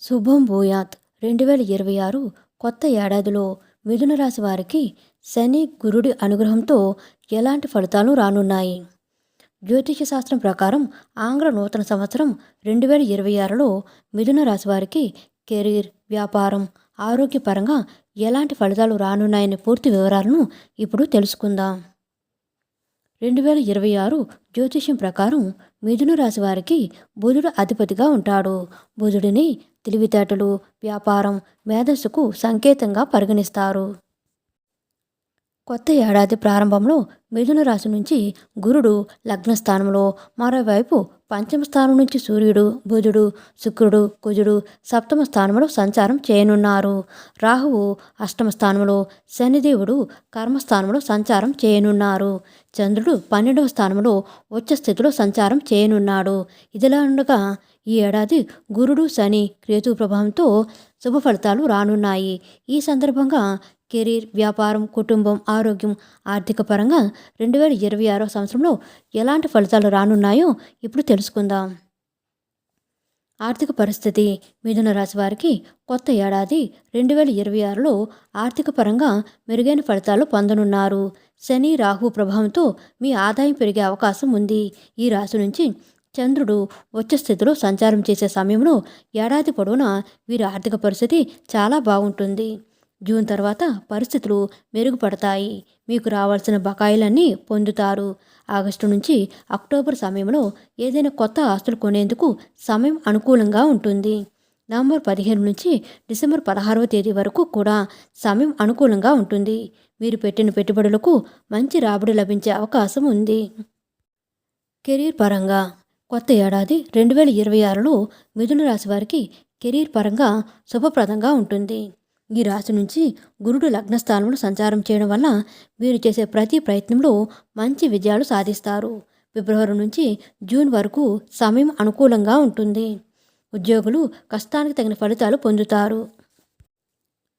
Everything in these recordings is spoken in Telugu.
శుభం భూయాత్. రెండు వేల ఇరవై ఆరు కొత్త ఏడాదిలో మిథున రాశి వారికి శని గురుడి అనుగ్రహంతో ఎలాంటి ఫలితాలు రానున్నాయి? జ్యోతిష శాస్త్రం ప్రకారం ఆంగ్ల నూతన సంవత్సరం రెండు వేల ఇరవై ఆరులో మిథున రాశి వారికి కెరీర్ వ్యాపారం ఆరోగ్యపరంగా ఎలాంటి ఫలితాలు రానున్నాయనే పూర్తి వివరాలను ఇప్పుడు తెలుసుకుందాం. రెండు వేల ఇరవై ఆరు జ్యోతిష్యం ప్రకారం మిథున రాశి వారికి బుధుడు అధిపతిగా ఉంటాడు. బుధుడిని తెలివితేటలు వ్యాపారం మేధస్సుకు సంకేతంగా పరిగణిస్తారు. కొత్త ఏడాది ప్రారంభంలో మిథున రాశి నుంచి గురుడు లగ్నస్థానంలో మరోవైపు పంచమ స్థానం నుంచి సూర్యుడు బుధుడు శుక్రుడు కుజుడు సప్తమ స్థానంలో సంచారం చేయనున్నారు. రాహువు అష్టమ స్థానంలో శనిదేవుడు కర్మస్థానంలో సంచారం చేయనున్నారు. చంద్రుడు పన్నెండవ స్థానంలో ఉచ్చ స్థితిలో సంచారం చేయనున్నాడు. ఇదిలా ఉండగా ఈ ఏడాది గురుడు శని క్రేతు ప్రభావంతో శుభ ఫలితాలు రానున్నాయి. ఈ సందర్భంగా కెరీర్ వ్యాపారం కుటుంబం ఆరోగ్యం ఆర్థిక పరంగా రెండు వేల ఇరవై ఆరో సంవత్సరంలో ఎలాంటి ఫలితాలు రానున్నాయో ఇప్పుడు తెలుసుకుందాం. ఆర్థిక పరిస్థితి మిథున రాశి వారికి కొత్త ఏడాది రెండు వేల ఇరవై ఆరులో ఆర్థిక పరంగా మెరుగైన ఫలితాలు పొందనున్నారు. శని రాహు ప్రభావంతో మీ ఆదాయం పెరిగే అవకాశం ఉంది. ఈ రాశి నుంచి చంద్రుడు వచ్చే స్థితిలో సంచారం చేసే సమయంలో ఏడాది పొడవునా వీరి ఆర్థిక పరిస్థితి చాలా బాగుంటుంది. జూన్ తర్వాత పరిస్థితులు మెరుగుపడతాయి. మీకు రావాల్సిన బకాయిలన్నీ పొందుతారు. ఆగస్టు నుంచి అక్టోబర్ సమయంలో ఏదైనా కొత్త ఆస్తులు కొనేందుకు సమయం అనుకూలంగా ఉంటుంది. నవంబర్ పదిహేను నుంచి డిసెంబర్ పదహారవ తేదీ వరకు కూడా సమయం అనుకూలంగా ఉంటుంది. మీరు పెట్టిన పెట్టుబడులకు మంచి రాబడి లభించే అవకాశం ఉంది. కెరీర్ పరంగా కొత్త ఏడాది రెండు వేల ఇరవై ఆరులో మిథున రాశి వారికి కెరీర్ పరంగా శుభప్రదంగా ఉంటుంది. ఈ రాశి నుంచి గురుడు లగ్నస్థానంలో సంచారం చేయడం వల్ల మీరు చేసే ప్రతి ప్రయత్నంలో మంచి విజయాలు సాధిస్తారు. ఫిబ్రవరి నుంచి జూన్ వరకు సమయం అనుకూలంగా ఉంటుంది. ఉద్యోగులు కష్టానికి తగిన ఫలితాలు పొందుతారు.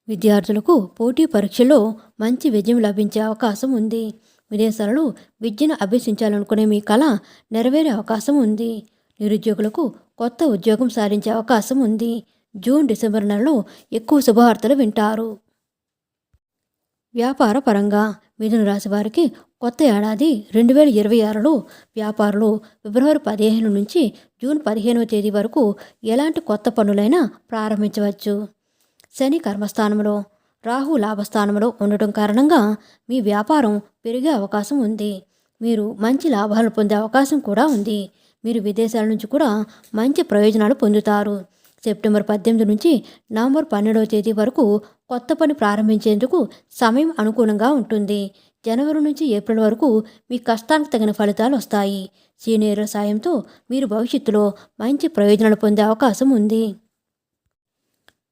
విద్యార్థులకు పోటీ పరీక్షలో మంచి విజయం లభించే అవకాశం ఉంది. విదేశాలలో విద్యను అభ్యసించాలనుకునే మీ కళ నెరవేరే అవకాశం ఉంది. నిరుద్యోగులకు కొత్త ఉద్యోగం సాధించే అవకాశం ఉంది. జూన్ డిసెంబర్ నెలలో ఎక్కువ శుభవార్తలు వింటారు. వ్యాపార పరంగా మిథున రాశి వారికి కొత్త ఏడాది రెండు వేల ఇరవై ఆరులో వ్యాపారులు ఫిబ్రవరి పదిహేను నుంచి జూన్ పదిహేనవ తేదీ వరకు ఎలాంటి కొత్త పనులైనా ప్రారంభించవచ్చు. శని కర్మస్థానంలో రాహు లాభస్థానంలో ఉండటం కారణంగా మీ వ్యాపారం పెరిగే అవకాశం ఉంది. మీరు మంచి లాభాలు పొందే అవకాశం కూడా ఉంది. మీరు విదేశాల నుంచి కూడా మంచి ప్రయోజనాలు పొందుతారు. సెప్టెంబర్ పద్దెనిమిది నుంచి నవంబర్ పన్నెండవ తేదీ వరకు కొత్త పని ప్రారంభించేందుకు సమయం అనుకూలంగా ఉంటుంది. జనవరి నుంచి ఏప్రిల్ వరకు మీ కష్టానికి తగిన ఫలితాలు వస్తాయి. సీనియర్ల సాయంతో మీరు భవిష్యత్తులో మంచి ప్రయోజనాలు పొందే అవకాశం ఉంది.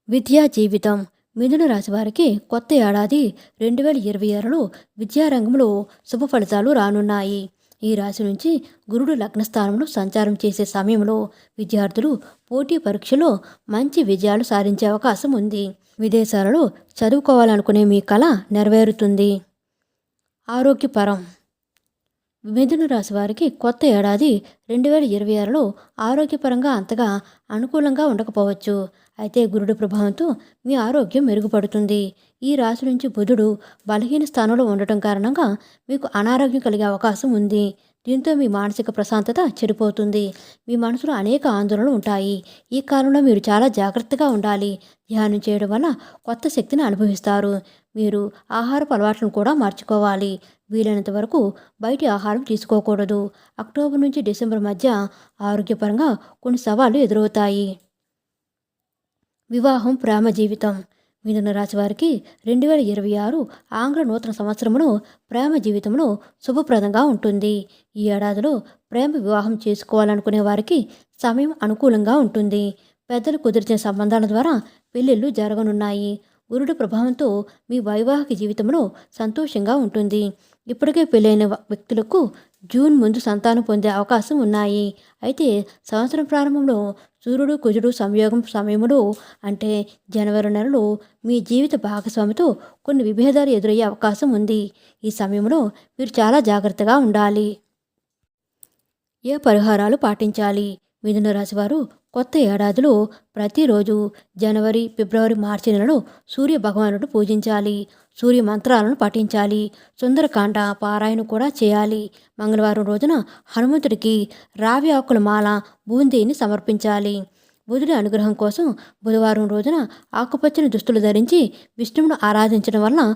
విద్యా జీవితం. మిథున రాశి వారికి కొత్త ఏడాది రెండు వేల ఇరవై ఆరులో విద్యారంగంలో శుభ ఫలితాలు రానున్నాయి. ఈ రాశి నుంచి గురుడు లగ్నస్థానంలో సంచారం చేసే సమయంలో విద్యార్థులు పోటీ పరీక్షలో మంచి విజయాలు సాధించే అవకాశం ఉంది. విదేశాలలో చదువుకోవాలనుకునే మీ కళ నెరవేరుతుంది. ఆరోగ్యపరం మిథున రాశి వారికి కొత్త ఏడాది రెండు వేల ఇరవై ఆరులో ఆరోగ్యపరంగా అంతగా అనుకూలంగా ఉండకపోవచ్చు. అయితే గురుడు ప్రభావంతో మీ ఆరోగ్యం మెరుగుపడుతుంది. ఈ రాశి నుంచి బుధుడు బలహీన స్థానంలో ఉండటం కారణంగా మీకు అనారోగ్యం కలిగే అవకాశం ఉంది. దీంతో మీ మానసిక ప్రశాంతత చెడిపోతుంది. మీ మనసులో అనేక ఆందోళనలు ఉంటాయి. ఈ కాలంలో మీరు చాలా జాగ్రత్తగా ఉండాలి. ధ్యానం చేయడం వల్ల కొత్త శక్తిని అనుభవిస్తారు. మీరు ఆహారపు అలవాట్లను కూడా మార్చుకోవాలి. వీలైనంత వరకు బయటి ఆహారం తీసుకోకూడదు. అక్టోబర్ నుంచి డిసెంబర్ మధ్య ఆరోగ్యపరంగా కొన్ని సవాళ్ళు ఎదురవుతాయి. వివాహం ప్రేమ జీవితం. మిథున రాశి వారికి రెండు వేల ఇరవై ఆరు ఆంగ్ల నూతన సంవత్సరంలో ప్రేమ జీవితంలో శుభప్రదంగా ఉంటుంది. ఈ ఏడాదిలో ప్రేమ వివాహం చేసుకోవాలనుకునే వారికి సమయం అనుకూలంగా ఉంటుంది. పెద్దలు కుదిర్చిన సంబంధాల ద్వారా పెళ్ళిళ్ళు జరగనున్నాయి. గురుడు ప్రభావంతో మీ వైవాహిక జీవితంలో సంతోషంగా ఉంటుంది. ఇప్పటికే పెళ్ళైన వ్యక్తులకు జూన్ ముందు సంతానం పొందే అవకాశం ఉన్నాయి. అయితే సంవత్సరం ప్రారంభంలో సూర్యుడు కుజుడు సంయోగం సమయంలో అంటే జనవరి నెలలో మీ జీవిత భాగస్వామితో కొన్ని విభేదాలు ఎదురయ్యే అవకాశం ఉంది. ఈ సమయంలో మీరు చాలా జాగ్రత్తగా ఉండాలి. ఏ పరిహారాలు పాటించాలి? మిథున రాశివారు కొత్త ఏడాదిలో ప్రతిరోజు జనవరి ఫిబ్రవరి మార్చి నెలలో సూర్య భగవానుడు పూజించాలి. సూర్య మంత్రాలను పఠించాలి. సుందరకాండ పారాయణ కూడా చేయాలి. మంగళవారం రోజున హనుమంతుడికి రావి ఆకుల మాల బూందీని సమర్పించాలి. బుధుడి అనుగ్రహం కోసం బుధవారం రోజున ఆకుపచ్చని దుస్తులు ధరించి విష్ణువును ఆరాధించడం వలన